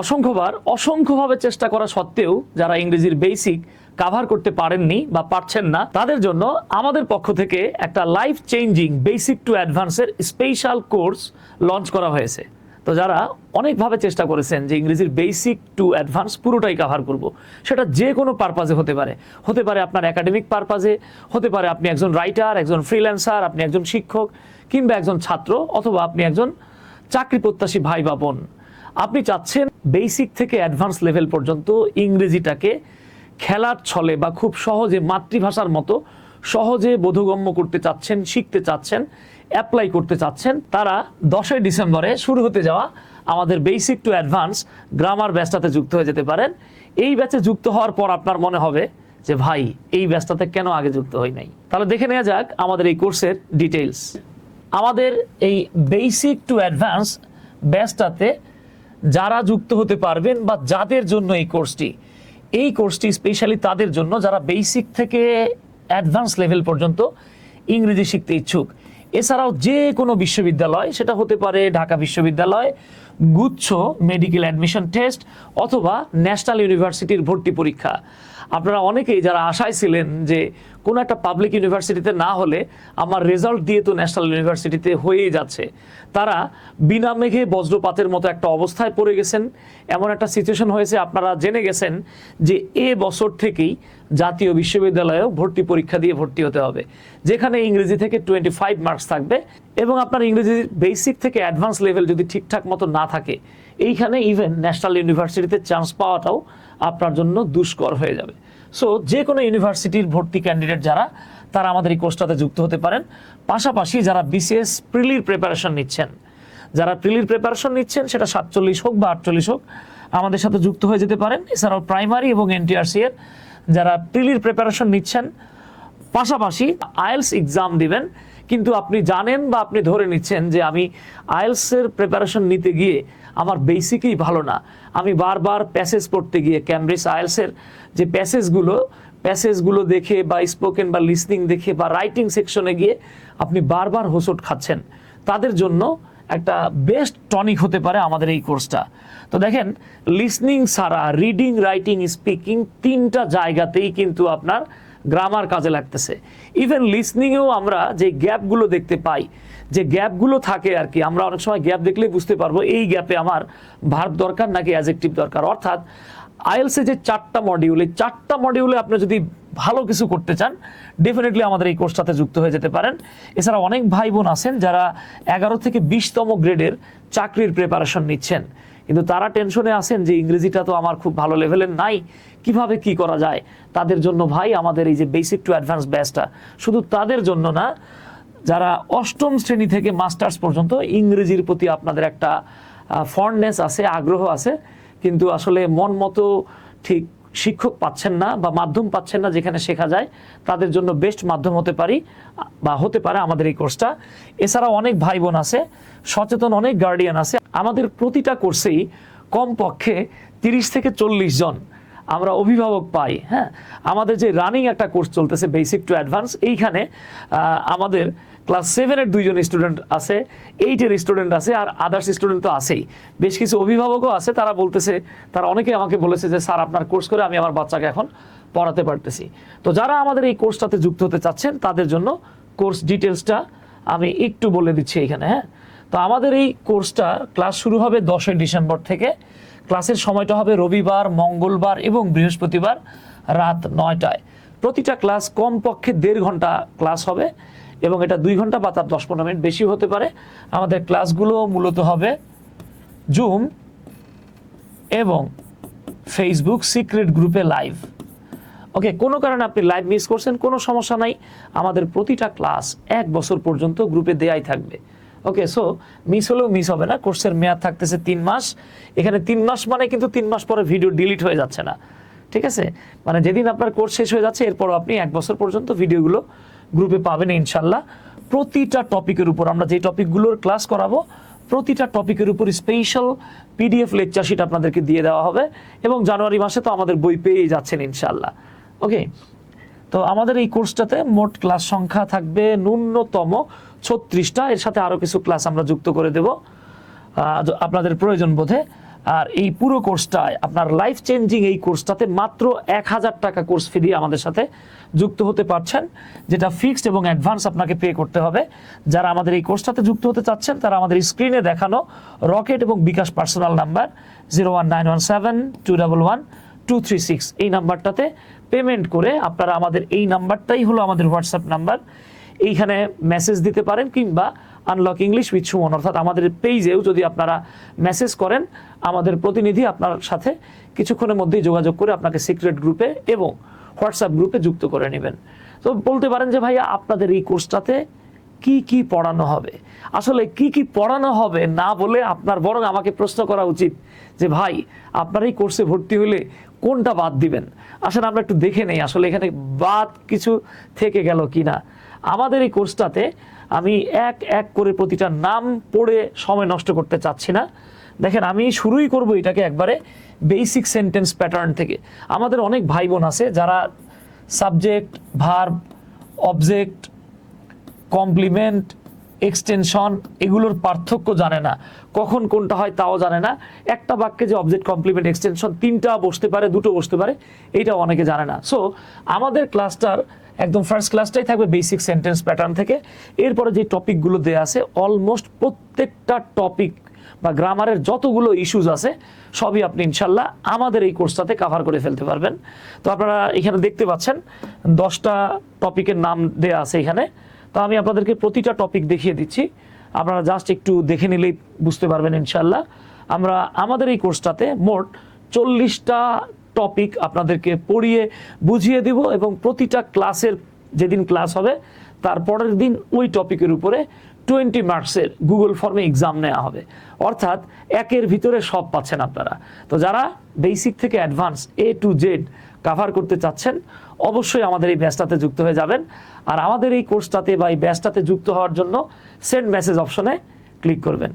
অসংখ্যবার, অসংখ্যভাবে চেষ্টা করা সত্ত্বেও যারা ইংরেজির বেসিক কাভার করতে পারেননি বা পারছেন না, তাদের জন্য আমাদের পক্ষ থেকে একটা লাইফ চেঞ্জিং বেসিক টু অ্যাডভান্সের স্পেশাল কোর্স লঞ্চ করা হয়েছে। তো যারা অনেকভাবে চেষ্টা করেছেন যে ইংরেজির বেসিক টু অ্যাডভান্স পুরোটাই কাভার করব, সেটা যে কোনো পারপাজে হতে পারে। হতে পারে আপনার একাডেমিক পারপাজে হতে পারে আপনি একজন রাইটার একজন ফ্রিল্যান্সার আপনি একজন শিক্ষক, কিংবা একজন ছাত্র, অথবা আপনি একজন চাকরি প্রত্যাশী ভাই বা বোন। আপনি চাচ্ছেন বেসিক থেকে অ্যাডভান্স লেভেল পর্যন্ত ইংরেজিটাকে খেলার ছলে বা খুব সহজে মাতৃভাষার মতো সহজে বোধগম্য করতে চাচ্ছেন, শিখতে চাচ্ছেন অ্যাপ্লাই করতে চাচ্ছেন, তারা দশই ডিসেম্বরে শুরু হতে যাওয়া আমাদের বেসিক টু অ্যাডভান্স গ্রামার ব্যাচটাতে যুক্ত হয়ে যেতে পারেন। এই ব্যাচে যুক্ত হওয়ার পর আপনার মনে হবে যে, ভাই, এই ব্যাচটাতে কেন আগে যুক্ত হই নাই? তাহলে দেখে নেওয়া যাক আমাদের এই কোর্সের ডিটেইলস আমাদের এই বেসিক টু অ্যাডভান্স ব্যাচটাতে যারা যুক্ত হতে পারবেন বা যাদের জন্য এই কোর্সটি। এই কোর্সটি স্পেশালি তাদের জন্য যারা বেসিক থেকে অ্যাডভান্স লেভেল পর্যন্ত ইংরেজি শিখতে ইচ্ছুক। এছাড়াও যে কোনো বিশ্ববিদ্যালয়, সেটা হতে পারে ঢাকা বিশ্ববিদ্যালয়, গুচ্ছ মেডিকেল অ্যাডমিশন টেস্ট অথবা ন্যাশনাল ইউনিভার্সিটির ভর্তি পরীক্ষা। আপনারা অনেকেই যারা আশায় ছিলেন যে কোনো একটা পাবলিক ইউনিভার্সিটিতে না হলে আমার রেজাল্ট দিয়ে তো ন্যাশনাল ইউনিভার্সিটিতে হয়েই যাচ্ছে, তারা বিনা মেঘে বজ্রপাতের মতো একটা অবস্থায় পড়ে গেছেন। এমন একটা সিচুয়েশন হয়েছে, আপনারা জেনে গেছেন যে এ বছর থেকেই জাতীয় বিশ্ববিদ্যালয়েও ভর্তি পরীক্ষা দিয়ে ভর্তি হতে হবে, যেখানে ইংরেজি থেকে টোয়েন্টি ফাইভ মার্কস থাকবে এবং আপনার ইংরেজি বেসিক থেকে অ্যাডভান্স লেভেল যদি ঠিকঠাক মতো না থাকে এইখানে ইভেন ন্যাশনাল ইউনিভার্সিটিতে চান্স পাওয়াটাও আপনার জন্য দুষ্কর হয়ে যাবে। সো যে কোনো ইউনিভার্সিটির ভর্তি ক্যান্ডিডেট যারা, তারা আমাদের এই কোর্সটাতে যুক্ত হতে পারেন। পাশাপাশি যারা বিসিএস প্রিলির প্রিপারেশন নিচ্ছেন, যারা প্রিলির প্রিপারেশন নিচ্ছেন, সেটা সাতচল্লিশ হোক বা আটচল্লিশ হোক, আমাদের সাথে যুক্ত হয়ে যেতে পারেন। এছাড়াও প্রাইমারি এবং এনটিআরসি এর যারা প্রিলির প্রিপারেশন নিচ্ছেন, পাশাপাশি আইএলস এক্সাম দিবেন। কিন্তু আপনি জানেন বা আপনি ধরে নিচ্ছেন যে আমি আইএলসের প্রিপারেশন নিতে গিয়ে আমার বেসিকই ভালো না। আমি বারবার প্যাসেজ পড়তে গিয়ে ক্যামব্রিজ আইএলসের যে প্যাসেজগুলো প্যাসেজগুলো দেখে বা স্পোকেন বা লিসনিং দেখে বা রাইটিং সেকশনে গিয়ে আপনি বারবার হোসট খাচ্ছেন। তাদের জন্য একটা বেস্ট টনিক হতে পারে আমাদের এই কোর্সটা তো দেখেন লিসনিং ছাড়া রিডিং রাইটিং স্পিকিং তিনটা জায়গাতেই কিন্তু আপনার গ্রামার কাজে লাগতেছে। ইভেন লিসনিংয়েও আমরা যে গ্যাপগুলো দেখতে পাই, যে গ্যাপগুলো থাকে আর কি, আমরা অনেক সময় গ্যাপ দেখলেই বুঝতে পারব এই গ্যাপে আমার ভার্ব দরকার নাকি অ্যাজেক্টিভ দরকার। অর্থাৎ আইএলসে যে চারটা মডিউল এই চারটা মডিউলে আপনি যদি ভালো কিছু করতে চান ডেফিনেটলি আমাদের এই কোর্সটাতে যুক্ত হয়ে যেতে পারেন। এছাড়া অনেক ভাই বোন আছেন যারা এগারো থেকে বিশতম গ্রেডের চাকরির প্রিপারেশন নিচ্ছেন। কিন্তু তারা টেনশনে আছেন যে ইংরেজিটা তো আমার খুব ভালো লেভেলের নাই, কীভাবে কি করা যায়? তাদের জন্য ভাই আমাদের এই যে বেসিক টু অ্যাডভান্স ব্যাচটা শুধু তাদের জন্য না, যারা অষ্টম শ্রেণি থেকে মাস্টার্স পর্যন্ত ইংরেজির প্রতি আপনাদের একটা ফন্ডনেস আছে, আগ্রহ আছে, কিন্তু আসলে মন মতো ঠিক শিক্ষক পাচ্ছেন না বা মাধ্যম পাচ্ছেন না যেখানে শেখা যায়, তাদের জন্য বেস্ট মাধ্যম হতে পারি, বা হতে পারে আমাদের এই কোর্সটা এছাড়া অনেক ভাই বোন আছে, সচেতন অনেক গার্ডিয়ান আছে। আমাদের প্রতিটা কোর্সেই কমপক্ষে তিরিশ থেকে চল্লিশ জন আমরা অভিভাবক পাই হ্যাঁ? আমাদের যে রানিং একটা কোর্স চলতেছে বেসিক টু অ্যাডভান্স এইখানে আমাদের ক্লাস সেভেনের দুইজন স্টুডেন্ট আছে এইটের স্টুডেন্ট আছে, আর আদার্স স্টুডেন্ট তো আছেই। বেশ কিছু অভিভাবকও আছে, তারা বলতেছে, তারা অনেকে আমাকে বলেছে যে, স্যার, আপনার কোর্স করে আমি আমার বাচ্চাকে এখন পড়াতে পারতেছি। তো যারা আমাদের এই কোর্সটাতে যুক্ত হতে চাচ্ছেন, তাদের জন্য কোর্স ডিটেলসটা আমি একটু বলে দিচ্ছি এখানে হ্যাঁ? তো আমাদের এই কোর্সটা ক্লাস শুরু হবে দশই ডিসেম্বর থেকে। ক্লাসের সময়টা হবে রবিবার, মঙ্গলবার এবং বৃহস্পতিবার রাত নয়টায়। প্রতিটা ক্লাস কমপক্ষে দেড় ঘণ্টা ক্লাস হবে এবং এটা দুই ঘণ্টা বা তার দশ পনেরো মিনিট বেশি হতে পারে। আমাদের ক্লাসগুলো মূলত হবে জুম এবং ফেসবুক সিক্রেট গ্রুপে লাইভ। ওকে, কোনো কারণে আপনি লাইভ মিস করছেন, কোনো সমস্যা নাই। আমাদের প্রতিটা ক্লাস এক বছর পর্যন্ত গ্রুপে দেয়াই থাকবে। ওকে সো মিস হলেও মিস হবে না। কোর্সের মেয়াদ থাকতেছে তিন মাস। এখানে তিন মাস মানে কিন্তু তিন মাস পরে ভিডিও ডিলিট হয়ে যাচ্ছে না। ঠিক আছে? মানে যেদিন আপনার কোর্স শেষ হয়ে যাচ্ছে এরপর আপনি এক বছর পর্যন্ত ভিডিওগুলো গ্রুপে পাবেন ইনশাল্লাহ। প্রতিটা টপিকের উপর আমরা যে টপিকগুলোর ক্লাস করাবো, প্রতিটা টপিকের উপর স্পেশাল পিডিএফ লেকচার শিট আপনাদেরকে দিয়ে দেওয়া হবে এবং জানুয়ারি মাসে তো আমাদের বই পেয়ে যাচ্ছেন ইনশাল্লাহ। ওকে তো আমাদের এই কোর্সটাতে মোট ক্লাস সংখ্যা থাকবে ন্যূনতম ছত্রিশটা, এর সাথে আরও কিছু ক্লাস আমরা যুক্ত করে দেব। আপনাদের প্রয়োজন বোধে। আর এই পুরো কোর্সটায় আপনার লাইফ চেঞ্জিং এই কোর্সটাতে মাত্র এক হাজার টাকা কোর্স ফি দিয়ে আমাদের সাথে যুক্ত হতে পারছেন, যেটা ফিক্সড এবং অ্যাডভান্স আপনাকে পে করতে হবে। যারা আমাদের এই কোর্সটাতে যুক্ত হতে চাচ্ছেন, তারা আমাদের স্ক্রিনে দেখানো রকেট এবং bKash personal number zero one nine one seven two double one two three six এই নাম্বারটাতে পেমেন্ট করে আপনারা আমাদের এই নাম্বারটাই হলো আমাদের হোয়াটসঅ্যাপ নাম্বার এইখানে মেসেজ দিতে পারেন কিংবা আনলক ইংলিশ উইথ সুমন অর্থাৎ আমাদের পেজেও যদি আপনারা মেসেজ করেন, আমাদের প্রতিনিধি আপনার সাথে কিছুক্ষণের মধ্যেই যোগাযোগ করে আপনাকে সিক্রেট গ্রুপে এবং হোয়াটসঅ্যাপ গ্রুপে যুক্ত করে নেবেন। তো বলতে পারেন যে ভাইয়া, আপনাদের এই কোর্সটাতে কি কি পড়ানো হবে? আসলে কি কি পড়ানো হবে না বলে আপনার বরং আমাকে প্রশ্ন করা উচিত যে, ভাই, আপনার এই কোর্সে ভর্তি হলে কোনটা বাদ দিবেন? আসলে আমরা একটু দেখে নেই আসলে এখানে বাদ কিছু থেকে গেল কিনা। আমাদের এই কোর্সটাতে আমি এক এক করে প্রতিটা নাম পড়ে সময় নষ্ট করতে চাচ্ছি না। দেখেন, আমি শুরুই করব এটাকে একবারে বেসিক সেন্টেন্স প্যাটার্ন থেকে। আমাদের অনেক ভাই বোন আছে যারা subject verb object complement, extension, এগুলোর পার্থক্য জানে না। কখন কোনটা হয় তাও জানে না। একটা বাক্যে যে অবজেক্ট কমপ্লিমেন্ট এক্সটেনশন তিনটা বসতে পারে, দুটো বসতে পারে এইটাও অনেকে জানে না। সো আমাদের ক্লাসটার একদম ফার্স্ট ক্লাসটাই থাকবে বেসিক সেন্টেন্স প্যাটার্ন থেকে। এরপরে যে টপিকগুলো দেওয়া আছে অলমোস্ট প্রত্যেকটা টপিক বা গ্রামারের যতগুলো ইস্যুজ আছে, সবই আপনি ইনশাল্লাহ আমাদের এই কোর্সটাতে কাভার করে ফেলতে পারবেন। তো আপনারা এখানে দেখতে পাচ্ছেন, দশটা টপিকের নাম দেয়া আছে এখানে। তো আমি আপনাদেরকে প্রতিটা টপিক দেখিয়ে দিচ্ছি। আপনারা জাস্ট একটু দেখে নিলেই বুঝতে পারবেন ইনশাল্লাহ আমরা আমাদের এই কোর্সটাতে মোট চল্লিশটা টপিক আপনাদেরকে পড়িয়ে বুঝিয়ে দিব এবং প্রতিটা ক্লাসের যেদিন ক্লাস হবে তার পরের দিন ওই টপিকের উপরে টোয়েন্টি মার্কসের গুগল ফর্মে এক্সাম নেওয়া হবে। অর্থাৎ একের ভিতরে সব পাচ্ছেন আপনারা। তো যারা বেসিক থেকে advance A to Z cover করতে চাচ্ছেন, অবশ্যই আমাদের এই ব্যাচটাতে যুক্ত হয়ে যাবেন। আর আমাদের এই কোর্সটাতে বা এই ব্যাচটাতে যুক্ত হওয়ার জন্য সেন্ড মেসেজ অপশনে ক্লিক করবেন।